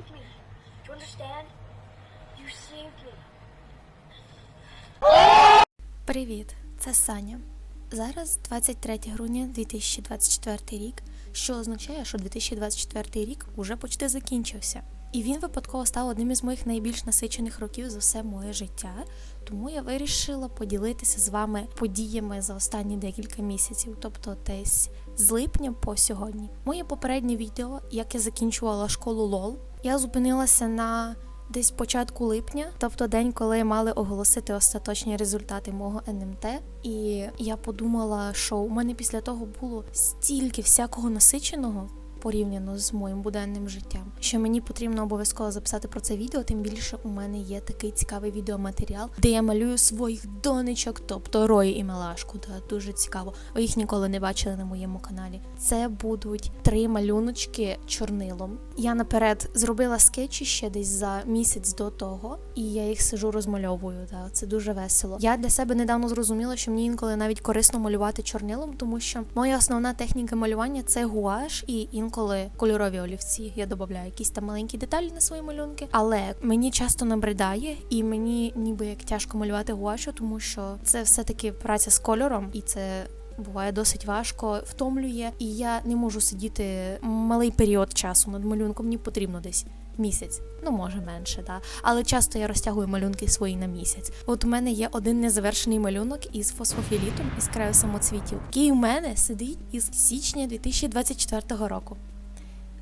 saved me. Do you understand? You saved me. Привіт, це Саня. Зараз 23 грудня 2024 рік, що означає, що 2024 рік уже почти закінчився. І він випадково став одним із моїх найбільш насичених років за все моє життя. Тому я вирішила поділитися з вами подіями за останні декілька місяців, тобто десь з липня по сьогодні. Моє попереднє відео, як я закінчувала школу ЛОЛ, я зупинилася на десь початку липня, тобто день, коли мали оголосити остаточні результати мого НМТ. І я подумала, що у мене після того було стільки всякого насиченого. Порівняно з моїм буденним життям, що мені потрібно обов'язково записати про це відео. Тим більше у мене є такий цікавий відеоматеріал, де я малюю своїх донечок, тобто Рої і Мелашку. Та дуже цікаво. Ви їх ніколи не бачили на моєму каналі. Це будуть три малюночки чорнилом. Я наперед зробила скетчі ще десь за місяць до того, і я їх сижу розмальовую. Та це дуже весело. Я для себе недавно зрозуміла, що мені інколи навіть корисно малювати чорнилом, тому що моя основна техніка малювання це гуаш і інколи кольорові олівці. Я додаю якісь там маленькі деталі на свої малюнки, але мені часто набридає, і мені ніби як тяжко малювати гуашу, тому що це все таки праця з кольором, і це. Буває досить важко, втомлює, і я не можу сидіти малий період часу над малюнком. Мені потрібно десь місяць, ну може менше, да. Але часто я розтягую малюнки свої на місяць. От у мене є один незавершений малюнок із фосфофілітом із краю самоцвітів, який у мене сидить із січня 2024 року.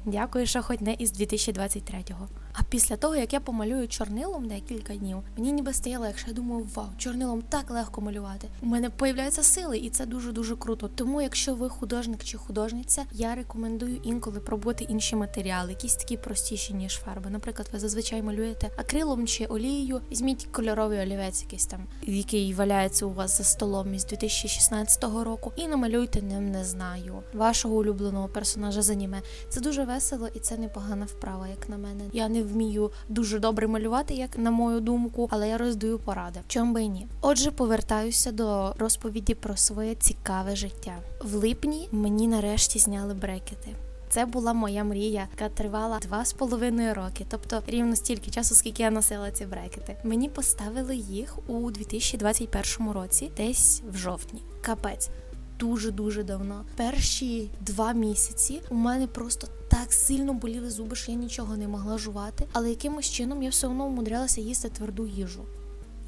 Дякую, що хоч не із 2023-го. А після того, як я помалюю чорнилом декілька днів, мені ніби стає легше. Я думаю, вау, чорнилом так легко малювати. У мене появляються сили, і це дуже дуже круто. Тому, якщо ви художник чи художниця, я рекомендую інколи пробувати інші матеріали, якісь такі простіші, ніж фарби. Наприклад, ви зазвичай малюєте акрилом чи олією. Візьміть кольоровий олівець, якийсь там, який валяється у вас за столом із 2016 року, і намалюйте ним, не знаю, вашого улюбленого персонажа з аніме. Це дуже весело і це непогана вправа, як на мене. Я не вмію дуже добре малювати, як на мою думку, але я роздаю поради. Чом би і ні. Отже, повертаюся до розповіді про своє цікаве життя. В липні мені нарешті зняли брекети. Це була моя мрія, яка тривала два з половиною роки, тобто рівно стільки часу, скільки я носила ці брекети. Мені поставили їх у 2021 році, десь в жовтні. Капець. Дуже дуже давно. Перші два місяці у мене просто так сильно боліли зуби, що я нічого не могла жувати, але якимось чином я все одно умудрялася їсти тверду їжу.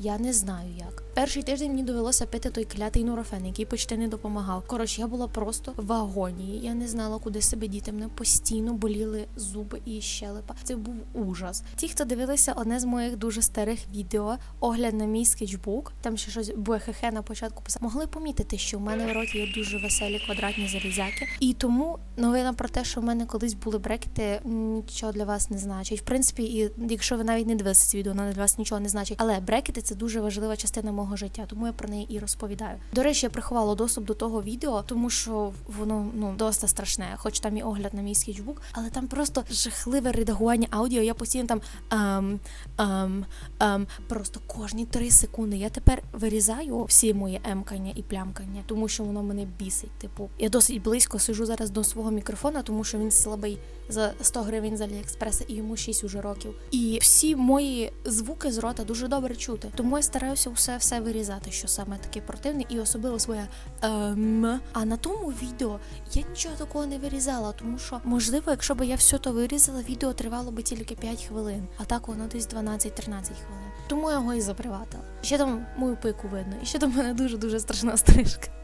Я не знаю як. Перший тиждень мені довелося пити той клятий нурофен, який почти не допомагав. Коротше, я була просто в агонії. Я не знала, куди себе діти. Мене постійно боліли зуби і щелепа. Це був ужас. Ті, хто дивилися одне з моїх дуже старих відео, огляд на мій скетчбук, там ще щось буехехе на початку писав, могли помітити, що в мене в роті є дуже веселі квадратні залізяки. І тому новина про те, що в мене колись були брекети, нічого для вас не значить. В принципі, і якщо ви навіть не дивилися це відео, вона для вас нічого не значить. Але брекети це дуже важлива частина мого життя, тому я про неї і розповідаю. До речі, я приховала доступ до того відео, тому що воно ну досить страшне, хоч там і огляд на мій скетчбук, але там просто жахливе редагування аудіо. Я постійно там ем, ем, ем, просто кожні три секунди. Я тепер вирізаю всі мої емкання і плямкання, тому що воно мене бісить. Типу, я досить близько сижу зараз до свого мікрофона, тому що він слабий за 100 гривень з Аліекспреса, і йому 6 уже років. І всі мої звуки з рота дуже добре чути. Тому я стараюся все все вирізати, що саме таке противне, і особливо своє ем. А на тому відео я нічого такого не вирізала, тому що можливо, якщо б я все то вирізала, відео тривало би тільки 5 хвилин, а так воно десь 12-13 хвилин. Тому я його і заприватила. Ще там мою пику видно, і ще там мене дуже дуже страшна стрижка.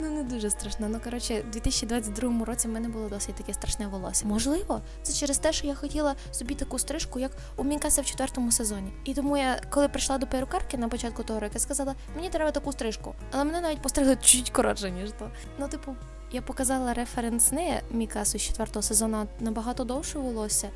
Ну, не дуже страшно. Ну коротше, у 2022 році в мене було досить таке страшне волосся. Можливо, це через те, що я хотіла собі таку стрижку, як у Мінкаса в четвертому сезоні. І тому я, коли прийшла до перукарки на початку того року, сказала, мені треба таку стрижку. Але мене навіть постригли чуть коротше, ніж то. Ну, типу, я показала референс не Мікасу з четвертого сезону набагато довше волосся,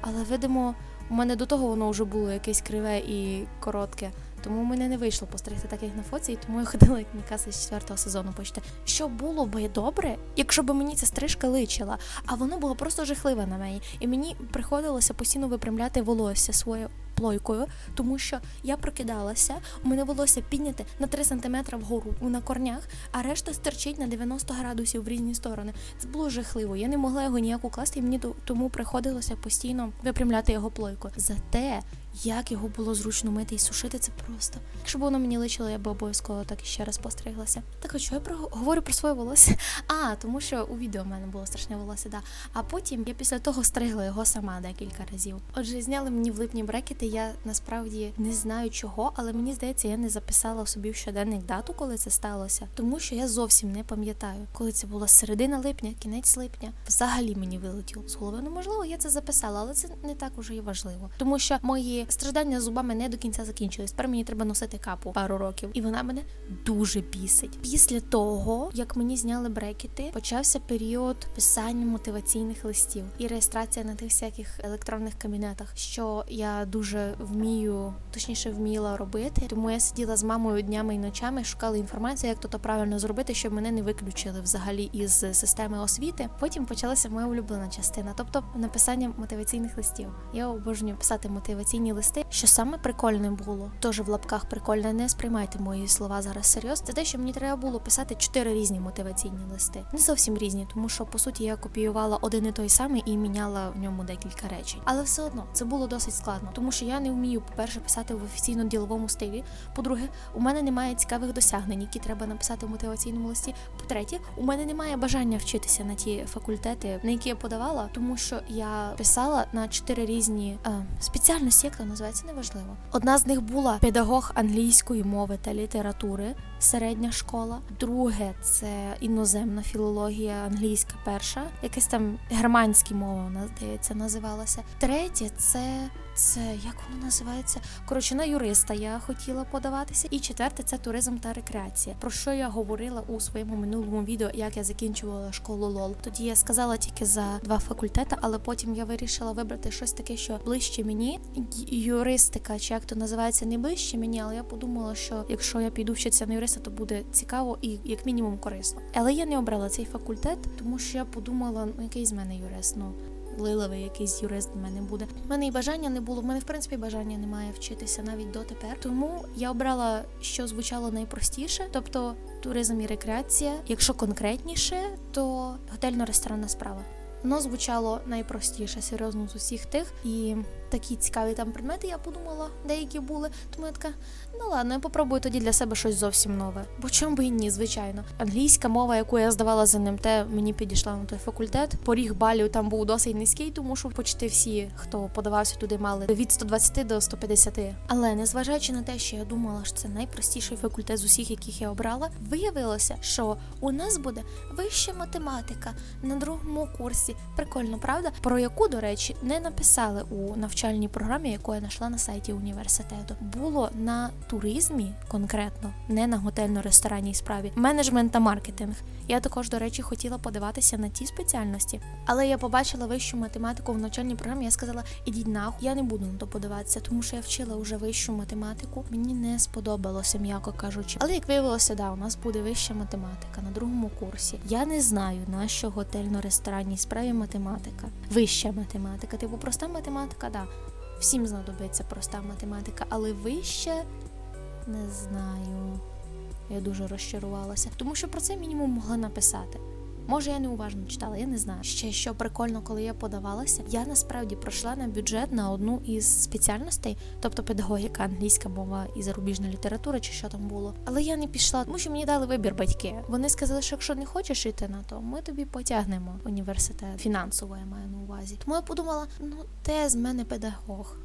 але видимо, у мене до того воно вже було якесь криве і коротке. Тому в мене не вийшло постригти так, як на фоці, і тому я ходила як Мікаса з четвертого сезону почти. Що було би добре, якщо б мені ця стрижка личила, а воно було просто жахливе на мені. І мені приходилося постійно випрямляти волосся своє плойкою, тому що я прокидалася, у мене волосся підняте на 3 см вгору на корнях, а решта стирчить на 90 градусів в різні сторони. Це було жахливо. Я не могла його ніяк укласти, і мені то- тому приходилося постійно випрямляти його плойкою. Зате як його було зручно мити і сушити, це просто. Якщо б воно мені личило, я б обов'язково так ще раз постриглася. Так що я про говорю про своє волосся. А, тому що у відео в мене було страшне волосся, да. А потім я після того стригла його сама декілька разів. Отже, зняли мені в липні брекети. Я насправді не знаю чого, але мені здається, я не записала собі в щоденник дату, коли це сталося, тому що я зовсім не пам'ятаю, коли це була середина липня, кінець липня. Взагалі мені вилетіло з голови. Ну можливо, я це записала, але це не так уже і важливо, тому що мої страждання з зубами не до кінця закінчились. Тепер мені треба носити капу пару років, і вона мене дуже бісить. Після того, як мені зняли брекети, почався період писання мотиваційних листів і реєстрація на тих всяких електронних кабінетах, що я дуже вмію, точніше вміла робити. Тому я сиділа з мамою днями і ночами, шукала інформацію, як то, то правильно зробити, щоб мене не виключили взагалі із системи освіти. Потім почалася моя улюблена частина, тобто написання мотиваційних листів. Я обожнюю писати мотиваційні листи. Що саме прикольне було, теж в лапках прикольне, не сприймайте мої слова зараз серйозно. Це те, що мені треба було писати чотири різні мотиваційні листи. Не зовсім різні, тому що по суті я копіювала один і той самий і міняла в ньому декілька речень. Але все одно це було досить складно, тому що я не вмію, по-перше, писати в офіційно-діловому стилі. По-друге, у мене немає цікавих досягнень, які треба написати в мотиваційному листі. По-третє, у мене немає бажання вчитися на ті факультети, на які я подавала, тому що я писала на чотири різні е, спеціальності, як то називається, неважливо. Одна з них була педагог англійської мови та літератури, середня школа. Друге це іноземна філологія, англійська перша, якась там германські мови, вона здається, називалася. Третє це. Це як воно називається? Коротше, на юриста я хотіла подаватися. І четверте це туризм та рекреація. Про що я говорила у своєму минулому відео, як я закінчувала школу ЛОЛ. Тоді я сказала тільки за два факультети, але потім я вирішила вибрати щось таке, що ближче мені. Юристика, чи як то називається, не ближче мені, але я подумала, що якщо я піду вчитися на юриста, то буде цікаво і як мінімум корисно. Але я не обрала цей факультет, тому що я подумала, ну який з мене юрист, ну лиливий якийсь юрист в мене буде. У мене і бажання не було. В мене в принципі бажання немає вчитися навіть дотепер. Тому я обрала, що звучало найпростіше, тобто туризм і рекреація. Якщо конкретніше, то готельно-ресторанна справа. Воно звучало найпростіше, серйозно з усіх тих, і такі цікаві там предмети, я подумала, деякі були. Тому я така, ну ладно, я попробую тоді для себе щось зовсім нове. Бо чому би і ні, звичайно. Англійська мова, яку я здавала з НМТ, мені підійшла на той факультет. Поріг балів там був досить низький, тому що почти всі, хто подавався туди, мали від 120 до 150. Але незважаючи на те, що я думала, що це найпростіший факультет з усіх, яких я обрала, виявилося, що у нас буде вища математика на другому курсі. Прикольно, правда? Про яку, до речі, не написали у навчальній програмі, яку я знайшла на сайті університету. Було на туризмі конкретно, не на готельно-ресторанній справі, менеджмент та маркетинг. Я також, до речі, хотіла подаватися на ті спеціальності, але я побачила вищу математику в навчальній програмі. Я сказала, ідіть нахуй, я не буду на то подаватися, тому що я вчила вже вищу математику. Мені не сподобалося, м'яко кажучи. Але як виявилося, да, у нас буде вища математика на другому курсі. Я не знаю, на що готельно-ресторанній справі математика. Вища математика, типу проста математика, да. Всім знадобиться проста математика, але вище не знаю. Я дуже розчарувалася, тому що про це мінімум могла написати. Може, я неуважно читала, я не знаю. Ще що прикольно, коли я подавалася, я насправді пройшла на бюджет на одну із спеціальностей, тобто педагогіка, англійська мова і зарубіжна література, чи що там було. Але я не пішла, тому що мені дали вибір батьки. Вони сказали, що якщо не хочеш йти на то, ми тобі потягнемо університет. Фінансово я маю на увазі. Тому я подумала: ну де з мене педагог?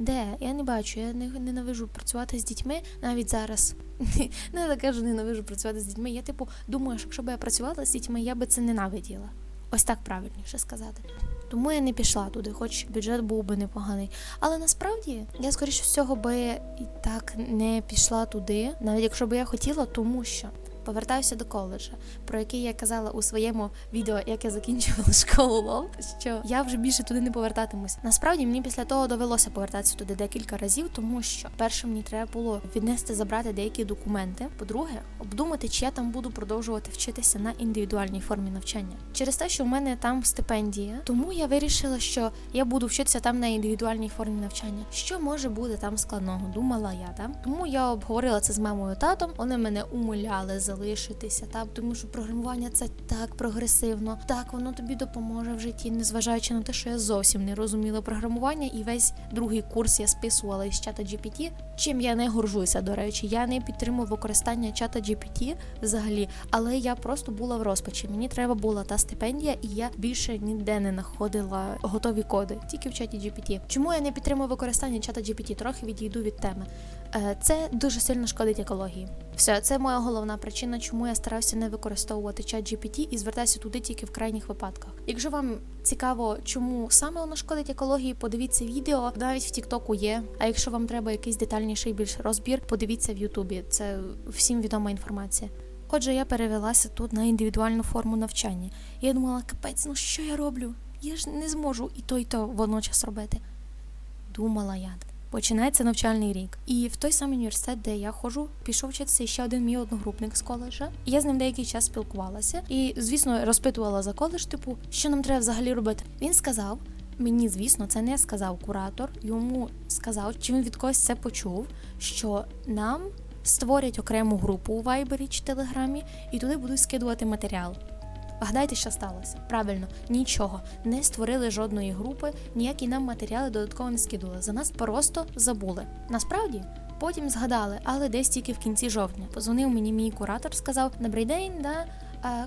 Де? Я не бачу, я не ненавижу працювати з дітьми навіть зараз. Не я кажу, ненавижу працювати з дітьми. Я типу думаю, що якщо б я працювала з дітьми, я би це ненавиділа. Ось так правильніше сказати. Тому я не пішла туди, хоч бюджет був би непоганий. Але насправді я скоріше всього би і так не пішла туди, навіть якщо б я хотіла, тому що повертаюся до коледжа, про який я казала у своєму відео, як я закінчувала школу лол, що я вже більше туди не повертатимусь. Насправді мені після того довелося повертатися туди декілька разів, тому що перше мені треба було віднести забрати деякі документи. По-друге, обдумати, чи я там буду продовжувати вчитися на індивідуальній формі навчання. Через те, що в мене там стипендія, тому я вирішила, що я буду вчитися там на індивідуальній формі навчання. Що може бути там складного? Думала я там. Тому я обговорила це з мамою татом. Вони мене умоляли залишитися так тому що програмування це так прогресивно. Так воно тобі допоможе в житті, незважаючи на те, що я зовсім не розуміла програмування, і весь другий курс я списувала із чата GPT, чим я не горжуся. До речі, я не підтримую використання чата GPT взагалі, але я просто була в розпачі. Мені треба була та стипендія, і я більше ніде не знаходила готові коди, тільки в чаті GPT. Чому я не підтримую використання чата GPT? Трохи відійду від теми. Е, Це дуже сильно шкодить екології. Все, це моя головна причина, чому я стараюся не використовувати чат GPT і звертаюся туди тільки в крайніх випадках. Якщо вам цікаво, чому саме воно шкодить екології, подивіться відео. Навіть в Тіктоку є. А якщо вам треба якийсь детальніший більш розбір, подивіться в Ютубі. Це всім відома інформація. Отже, я перевелася тут на індивідуальну форму навчання. Я думала, капець, ну що я роблю? Я ж не зможу і то, і то водночас робити. Думала я. Починається навчальний рік. І в той самий університет, де я ходжу, пішов вчитися ще один мій одногрупник з коледжа. Я з ним деякий час спілкувалася. І, звісно, розпитувала за коледж, типу, що нам треба взагалі робити. Він сказав. Мені, звісно, це не сказав куратор. Йому сказав, чи він від когось це почув, що нам створять окрему групу у Вайбері чи Телеграмі, і туди будуть скидувати матеріал. Вгадайте, що сталося? Правильно, нічого. Не створили жодної групи, ніякі нам матеріали додатково не скидували. За нас просто забули. Насправді. Потім згадали, але десь тільки в кінці жовтня. Позвонив мені мій куратор, сказав: Добрий день, да.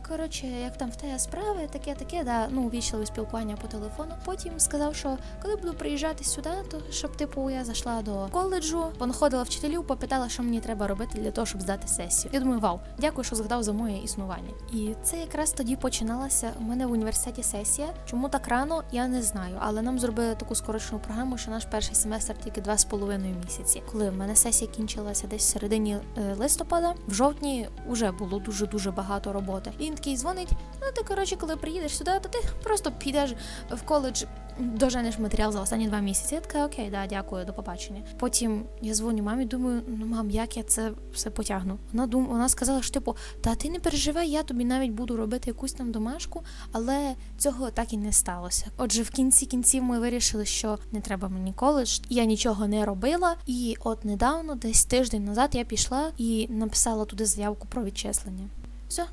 Коротше, як там в те справи, таке, таке, да, ну, вічливе спілкування по телефону. Потім сказав, що коли буду приїжджати сюди, то щоб типу я зайшла до коледжу, понаходила вчителів, попитала, що мені треба робити для того, щоб здати сесію. Я думаю, вау, дякую, що згадав за моє існування. І це якраз тоді починалася у мене в університеті сесія. Чому так рано, я не знаю, але нам зробили таку скорочену програму, що наш перший семестр тільки два з половиною місяці. Коли в мене сесія кінчилася десь в середині е, листопада, в жовтні вже було дуже дуже багато роботи. І він такий дзвонить. Ну ти коротше, коли приїдеш сюди, то ти просто підеш в коледж. Доженеш матеріал за останні два місяці. Я така, окей, да, дякую, до побачення. Потім я дзвоню мамі, думаю, ну мам, як я це все потягну. Вона дум, вона сказала, що типу, та ти не переживай, я тобі навіть буду робити якусь там домашку, але цього так і не сталося. Отже, в кінці кінців ми вирішили, що не треба мені коледж. Я нічого не робила, і от недавно, десь тиждень назад, я пішла і написала туди заявку про відчислення. Все.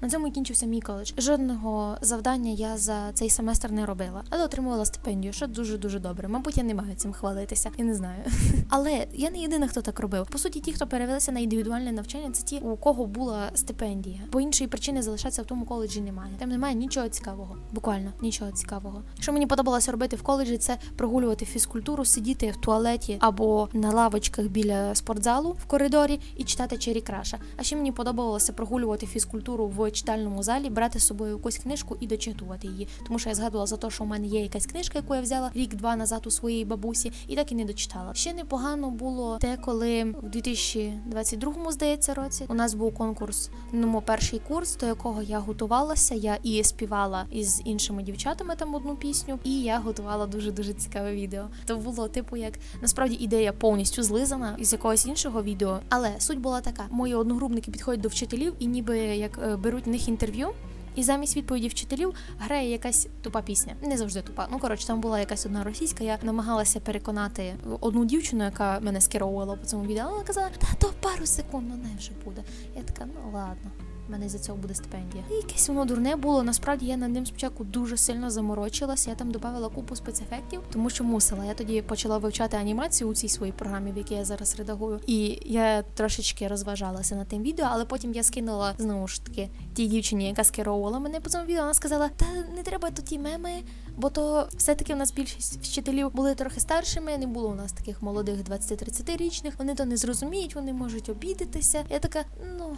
На цьому і кінчився мій коледж. Жодного завдання я за цей семестр не робила, але отримувала стипендію, що дуже дуже добре. Мабуть, я не маю цим хвалитися, я не знаю. Але я не єдина, хто так робив. По суті, ті, хто перевелися на індивідуальне навчання, це ті, у кого була стипендія. Бо іншої причини залишатися в тому коледжі немає. Там немає нічого цікавого, буквально нічого цікавого. Що мені подобалося робити в коледжі, це прогулювати фізкультуру, сидіти в туалеті або на лавочках біля спортзалу в коридорі і читати Чері Краша. А ще мені подобалося прогулювати фізкультуру в читальному залі, брати з собою якусь книжку і дочитувати її. Тому що я згадувала за те, що у мене є якась книжка, яку я взяла рік-два назад у своєї бабусі, і так і не дочитала. Ще непогано було те, коли в 2022 здається році у нас був конкурс. Ну, перший курс, до якого я готувалася. Я і співала із іншими дівчатами там одну пісню, і я готувала дуже дуже цікаве відео. То було типу, як насправді ідея повністю злизана із якогось іншого відео. Але суть була така: мої одногрупники підходять до вчителів і ніби як е, беруть в них інтерв'ю. І замість відповіді вчителів грає якась тупа пісня. Не завжди тупа. Ну коротше, там була якась одна російська. Я намагалася переконати одну дівчину, яка мене скеровувала по цьому відео. Вона казала, та то пару секунд, ну не вже буде. Я така, ну ладно. У мене за цього буде стипендія. І якесь воно дурне було. Насправді я над ним спочатку дуже сильно заморочилась. Я там додавала купу спецефектів, тому що мусила. Я тоді почала вивчати анімацію у цій своїй програмі, в якій я зараз редагую. І я трошечки розважалася над тим відео, але потім я скинула знову ж таки тій дівчині, яка скеровувала мене по цьому відео. Вона сказала: Та не треба тут ті меми, бо то все-таки в нас більшість вчителів були трохи старшими. Не було у нас таких молодих 20-30 річних. Вони то не зрозуміють, вони можуть обідатися. Я така, ну.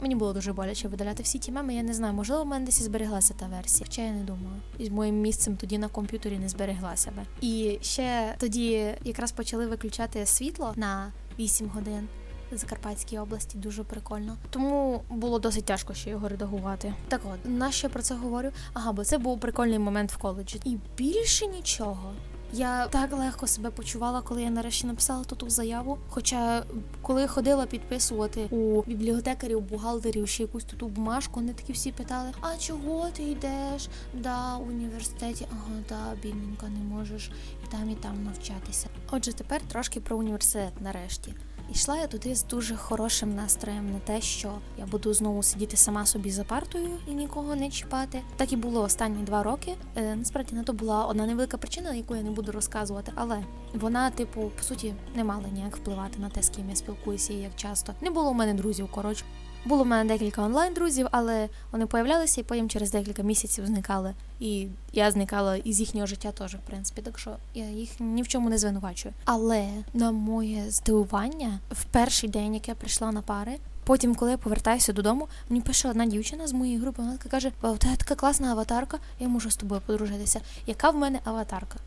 Мені було дуже боляче видаляти всі ті меми. Я не знаю, можливо, в мене десь і збереглася та версія. Хоча я не думаю. І з моїм місцем тоді на комп'ютері не збереглася би. І ще тоді якраз почали виключати світло на 8 годин. Закарпатській області дуже прикольно. Тому було досить тяжко ще його редагувати. Так от, на що я про це говорю? Ага, бо це був прикольний момент в коледжі. І більше нічого. Я так легко себе почувала, коли я нарешті написала ту ту заяву. Хоча, коли ходила підписувати у бібліотекарів, бухгалтерів ще якусь ту бумажку, вони такі всі питали: а чого ти йдеш? Да, в університеті, ага, да, бідненька, не можеш і там, і там навчатися. Отже, тепер трошки про університет нарешті. Йшла я туди з дуже хорошим настроєм на те, що я буду знову сидіти сама собі за партою і нікого не чіпати. Так і було останні два роки. Е, насправді на то була одна невелика причина, яку я не буду розказувати, але вона, типу, по суті, не мала ніяк впливати на те, з ким я спілкуюся і як часто. Не було у мене друзів, коротше. Було в мене декілька онлайн друзів, але вони появлялися і потім через декілька місяців зникали. І я зникала із їхнього життя теж, в принципі. Так що я їх ні в чому не звинувачую. Але на моє здивування, в перший день, як я прийшла на пари, потім, коли я повертаюся додому, мені пише одна дівчина з моєї групи. Вона така каже: «Вау, тебе така класна аватарка, я можу з тобою подружитися. Яка в мене аватарка?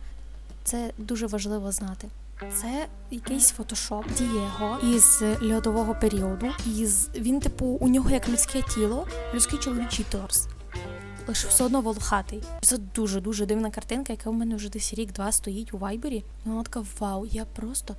Це дуже важливо знати. Це якийсь фотошоп Дієго із льодового періоду. Із він, типу, у нього як людське тіло, людський чоловічий торс. Лише все одно волохатий. Це дуже дуже дивна картинка, яка у мене вже десь рік-два стоїть у вайбері. Вона така вау, я просто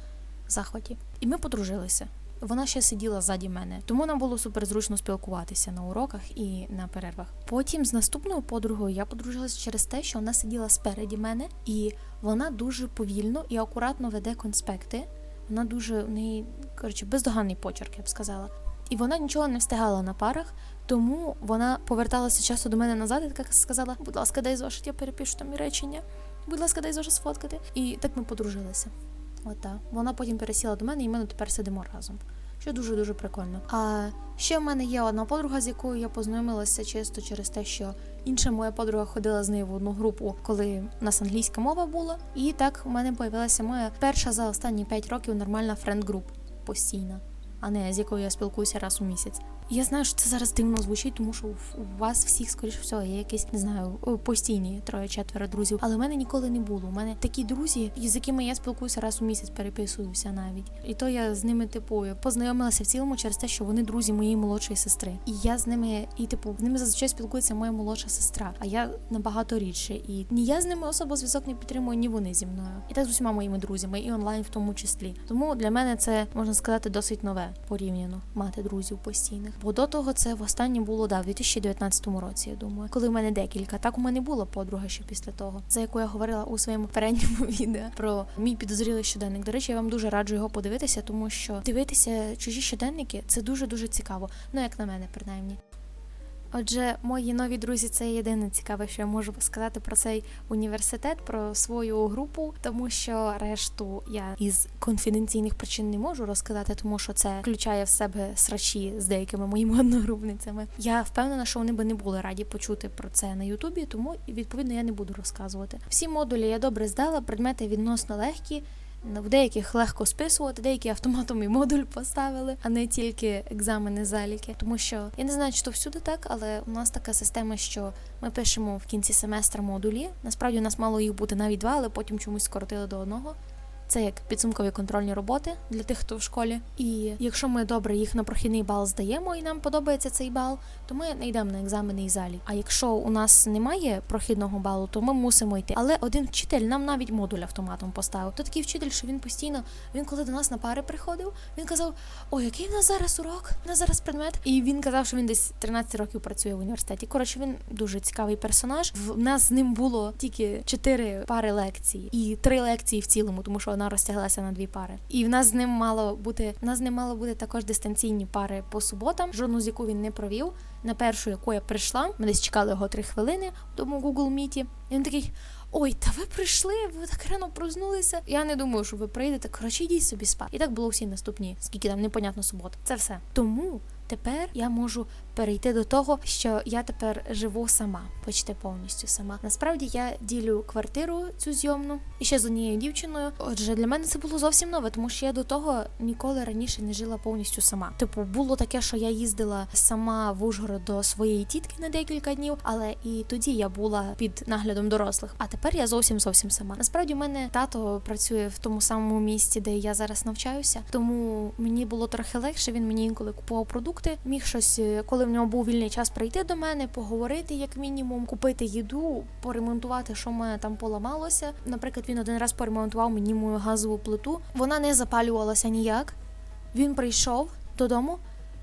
в захваті. І ми подружилися. Вона ще сиділа ззаді мене, тому нам було супер зручно спілкуватися на уроках і на перервах. Потім з наступною подругою я подружилася через те, що вона сиділа спереді мене, і вона дуже повільно і акуратно веде конспекти. Вона дуже в неї коротше бездоганний почерк, я б сказала. І вона нічого не встигала на парах, тому вона поверталася часто до мене назад і така сказала: будь ласка, дай зошит, я перепишу там і речення. Будь ласка, дай зошит сфоткати. І так ми подружилися. От так. Вона потім пересіла до мене, і ми тепер сидимо разом. Що дуже дуже прикольно. А ще в мене є одна подруга, з якою я познайомилася чисто через те, що інша моя подруга ходила з нею в одну групу, коли у нас англійська мова була. І так у мене появилася моя перша за останні 5 років нормальна френд-груп постійна, а не з якою я спілкуюся раз у місяць. Я знаю, що це зараз дивно звучить, тому що у вас всіх, скоріш всього, є якісь не знаю, постійні троє-четверо друзів. Але в мене ніколи не було. У мене такі друзі, з якими я спілкуюся раз у місяць, переписуюся навіть. І то я з ними, типу, познайомилася в цілому через те, що вони друзі моєї молодшої сестри. І я з ними, і типу, з ними зазвичай спілкується моя молодша сестра, а я набагато рідше. І ні я з ними особо зв'язок не підтримую, ні вони зі мною. І так з усіма моїми друзями, і онлайн в тому числі. Тому для мене це можна сказати досить нове порівняно мати друзів постійних. Бо до того це востаннє було да, в 2019 році, я думаю, коли в мене декілька. Так у мене була подруга ще після того, за яку я говорила у своєму передньому відео про мій підозрілий щоденник. До речі, я вам дуже раджу його подивитися, тому що дивитися чужі щоденники це дуже дуже цікаво. Ну як на мене, принаймні. Отже, мої нові друзі, це єдине цікаве, що я можу сказати про цей університет, про свою групу, тому що решту я із конфіденційних причин не можу розказати, тому що це включає в себе срачі з деякими моїми одногрупницями. Я впевнена, що вони би не були раді почути про це на Ютубі, тому відповідно я не буду розказувати. Всі модулі я добре здала, предмети відносно легкі. В деяких легко списувати, деякі автоматом і модуль поставили, а не тільки екзамени заліки. Тому що я не знаю, чи то всюди так, але у нас така система, що ми пишемо в кінці семестра модулі. Насправді у нас мало їх бути навіть два, але потім чомусь скоротили до одного. Це як підсумкові контрольні роботи для тих, хто в школі. І якщо ми добре їх на прохідний бал здаємо, і нам подобається цей бал, то ми не йдемо на екзамени і залі. А якщо у нас немає прохідного балу, то ми мусимо йти. Але один вчитель нам навіть модуль автоматом поставив. То такий вчитель, що він постійно, він коли до нас на пари приходив, він казав: Ой, який в нас зараз урок, у нас зараз предмет. І він казав, що він десь 13 років працює в університеті. Коротше, він дуже цікавий персонаж. В нас з ним було тільки 4 пари лекцій і 3 лекції в цілому, тому що вона розтяглася на дві пари. І в нас з ним мало бути в нас з ним мало бути також дистанційні пари по суботам, жодну з яку він не провів. На першу, яку я прийшла, ми десь чекали його три хвилини в тому Google Meet. І він такий. Ой, та ви прийшли, ви так рано проснулися. Я не думаю, що ви прийдете. Коротше, йдіть собі спати. І так було всі наступні, скільки там непонятно субот. Це все. Тому тепер я можу перейти до того, що я тепер живу сама, почти повністю сама. Насправді я ділю квартиру цю зйомну і ще з однією дівчиною. Отже, для мене це було зовсім нове, тому що я до того ніколи раніше не жила повністю сама. Типу, було таке, що я їздила сама в Ужгород до своєї тітки на декілька днів, але і тоді я була під наглядом дорослих. А тепер я зовсім зовсім сама. Насправді, у мене тато працює в тому самому місці, де я зараз навчаюся, тому мені було трохи легше. Він мені інколи купував продукти. Міг щось, коли в нього був вільний час, прийти до мене, поговорити як мінімум, купити їду, поремонтувати, що в мене там поламалося. Наприклад, він один раз поремонтував мені мою газову плиту. Вона не запалювалася ніяк. Він прийшов додому.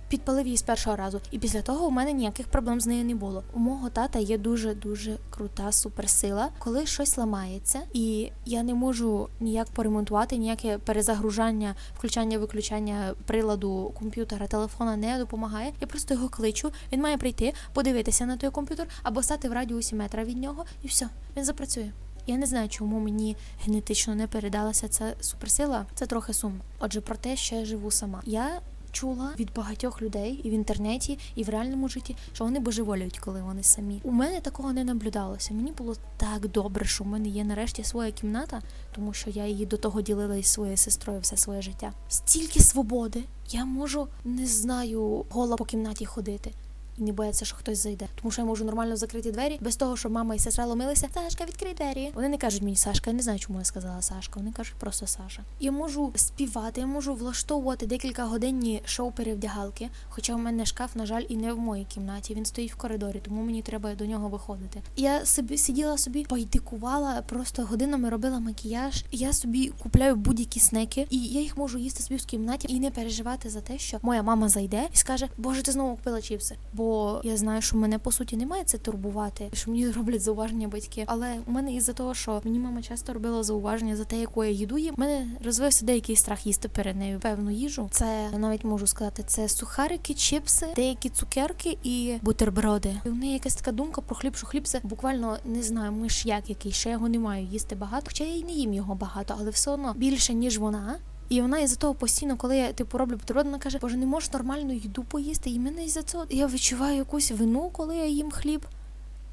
Підпалив її з першого разу, і після того у мене ніяких проблем з нею не було. У мого тата є дуже дуже крута суперсила, коли щось ламається, і я не можу ніяк поремонтувати, ніяке перезагружання, включання, виключання приладу комп'ютера, телефона не допомагає. Я просто його кличу. Він має прийти, подивитися на той комп'ютер або стати в радіусі метра від нього, і все, він запрацює. Я не знаю, чому мені генетично не передалася ця суперсила. Це трохи сумно. Отже, про те, що я живу сама. Я чула від багатьох людей і в інтернеті, і в реальному житті, що вони божеволюють, коли вони самі. У мене такого не наблюдалося. Мені було так добре, що в мене є нарешті своя кімната, тому що я її до того ділила із своєю сестрою все своє життя. Стільки свободи. Я можу, не знаю, гола по кімнаті ходити. І не бояться, що хтось зайде. Тому що я можу нормально закрити двері без того, щоб мама і сестра ломилися. Сашка, відкрий двері. Вони не кажуть мені Сашка, я не знаю, чому я сказала Сашка. Вони кажуть просто Саша. Я можу співати, я можу влаштовувати декілька годинні шоу перевдягалки. Хоча в мене шкаф, на жаль, і не в моїй кімнаті. Він стоїть в коридорі, тому мені треба до нього виходити. Я собі сиділа собі, байдикувала, просто годинами робила макіяж. Я собі купляю будь-які снеки, і я їх можу їсти собі в кімнаті і не переживати за те, що моя мама зайде і скаже: Боже, ти знову купила чіпси. Бо я знаю, що мене по суті немає це турбувати, що мені роблять зауваження батьки. Але у мене із-за того, що мені мама часто робила зауваження за те, яку я їду їм, у мене розвився деякий страх їсти перед нею певну їжу. Це навіть можу сказати, це сухарики, чіпси, деякі цукерки і бутерброди. І в неї якась така думка про хліб, що хліб це буквально не знаю, миш'як який, що я його не маю їсти багато. Хоча я й не їм його багато, але все одно більше ніж вона. І вона із-за того постійно, коли я типу роблю бутерброд, вона каже, боже, не можеш нормальну їду поїсти. І мене із-за цього я відчуваю якусь вину, коли я їм хліб.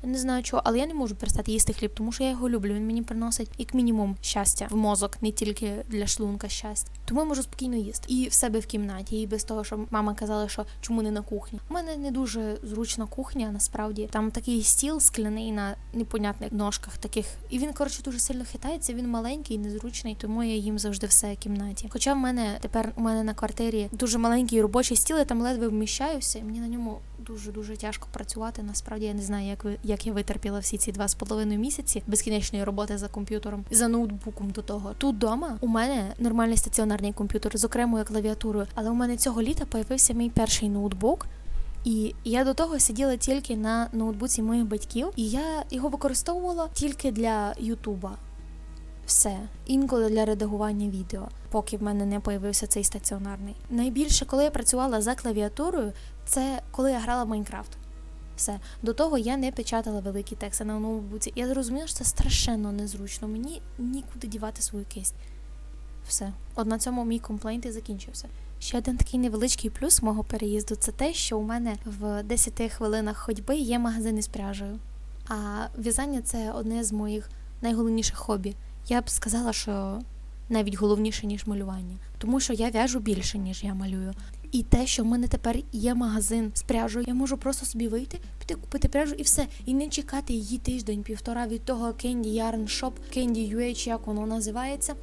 Не знаю чого, але я не можу перестати їсти хліб, тому що я його люблю. Він мені приносить як мінімум щастя в мозок, не тільки для шлунка щастя. Тому я можу спокійно їсти. І в себе в кімнаті, і без того, що мама казала, що чому не на кухні. У мене не дуже зручна кухня, насправді. Там такий стіл скляний на непонятних ножках таких. І він, коротше, дуже сильно хитається. Він маленький, незручний, тому я їм завжди все в кімнаті. Хоча в мене тепер у мене на квартирі дуже маленький робочий стіл, я там ледве вміщаюся. і Мені на ньому дуже дуже тяжко працювати. Насправді я не знаю, як ви як я витерпіла всі ці два з половиною місяці безкінечної роботи за комп'ютером за ноутбуком до того. Тут вдома у мене нормальний стаціонарний комп'ютер з окремою клавіатурою, але у мене цього літа появився мій перший ноутбук. І я до того сиділа тільки на ноутбуці моїх батьків, і я його використовувала тільки для Ютуба. Все, інколи для редагування відео, поки в мене не появився цей стаціонарний. Найбільше, коли я працювала за клавіатурою, це коли я грала в Майнкрафт. Все до того я не печатала великі тексти на ноутбуці. Я зрозуміла, що це страшенно незручно. Мені нікуди дівати свою кисть. Все, от на цьому мій комплейнт і закінчився. Ще один такий невеличкий плюс мого переїзду це те, що у мене в 10 хвилинах ходьби є магазин із пряжею. А в'язання це одне з моїх найголовніших хобі. Я б сказала, що навіть головніше, ніж малювання, тому що я в'яжу більше, ніж я малюю. І те, що в мене тепер є магазин з пряжею, я можу просто собі вийти, піти купити пряжу і все. І не чекати її тиждень-півтора від того Candy Yarn Shop, Candy UH, як воно називається.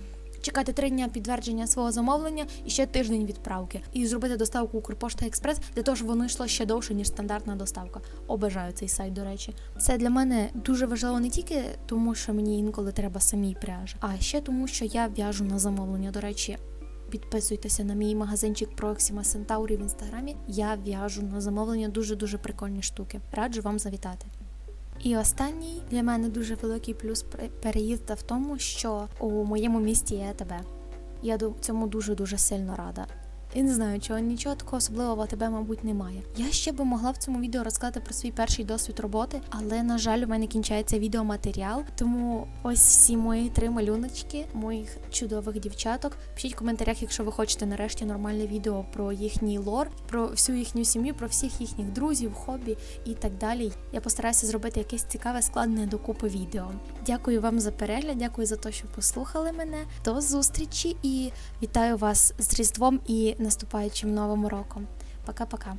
Чекати три дня підтвердження свого замовлення і ще тиждень відправки, і зробити доставку Укрпошта Експрес для того, щоб воно йшло ще довше ніж стандартна доставка. Обожаю цей сайт, до речі. Це для мене дуже важливо не тільки тому, що мені інколи треба самій пряжі, а ще тому, що я в'яжу на замовлення. До речі, підписуйтеся на мій магазинчик Proxima Centauri в інстаграмі. Я в'яжу на замовлення дуже дуже прикольні штуки. Раджу вам завітати. І останній для мене дуже великий плюс переїзда в тому, що у моєму місті є тебе. Я цьому дуже дуже сильно рада. Я не знаю, чого нічого такого особливого тебе, мабуть, немає. Я ще би могла в цьому відео розказати про свій перший досвід роботи, але на жаль, у мене кінчається відеоматеріал. Тому ось всі мої три малюночки моїх чудових дівчаток. Пишіть в коментарях, якщо ви хочете нарешті нормальне відео про їхній лор, про всю їхню сім'ю, про всіх їхніх друзів, хобі і так далі. Я постараюся зробити якесь цікаве, складне докупи відео. Дякую вам за перегляд, дякую за те, що послухали мене. До зустрічі і вітаю вас з Різдвом і наступаючим новим роком. Пока-пока.